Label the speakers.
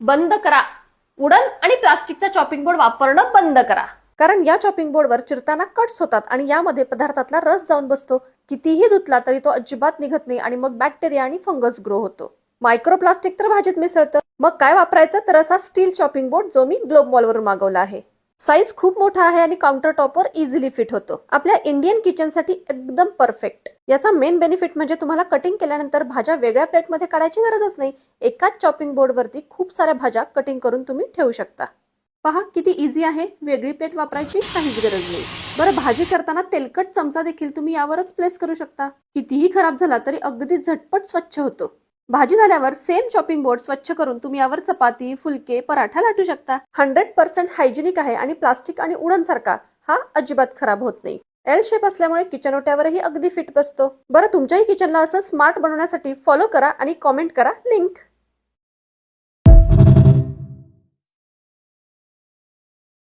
Speaker 1: बंद करा. उडन आणि प्लास्टिकचा चॉपिंग बोर्ड वापरणं बंद करा. कारण या चॉपिंग बोर्डवर चिरताना कट्स होतात आणि यामध्ये पदार्थातला रस जाऊन बसतो. कितीही धुतला तरी तो अजिबात निघत नाही आणि मग बॅक्टेरिया आणि फंगस ग्रो होतो. मायक्रोप्लास्टिक तर भाजीत मिसळतं. मग काय वापरायचं? तर असा स्टील चॉपिंग बोर्ड जो मी ग्लोब मॉलवरून मागवला आहे. साईज खूप मोठा आहे आणि काउंटर टॉपवर इझिली फिट होतो. आपल्या इंडियन किचनसाठी एकदम परफेक्ट याचा मेन बेनिफिट म्हणजे तुम्हाला कटिंग केल्यानंतर भाज्या वेगळ्या प्लेटमध्ये काढायची गरजच नाही. एकाच चॉपिंग बोर्डवरती खूप साऱ्या भाज्या कटिंग करून तुम्ही ठेवू शकता. पहा किती इझी आहे. वेगळी प्लेट वापरायची काहीच गरज नाही. बरं भाजी करताना तेलकट चमचा देखील तुम्ही यावरच प्लेस करू शकता. कितीही खराब झाला तरी अगदी झटपट स्वच्छ होतो. भाजी झाल्यावर सेम चॉपिंग बोर्ड स्वच्छ करून तुम्ही यावर चपाती फुलके पराठा लाटू शकता. हंड्रेड पर्सेंट हायजेनिक आहे आणि प्लास्टिक आणि उडन सारखा हा अजिबात खराब होत नाही. एल शेप असल्यामुळे किचन ओट्यावरही अगदी फिट बसतो. बरं तुमच्याही किचनला असं स्मार्ट बनवण्यासाठी फॉलो करा आणि कॉमेंट करा लिंक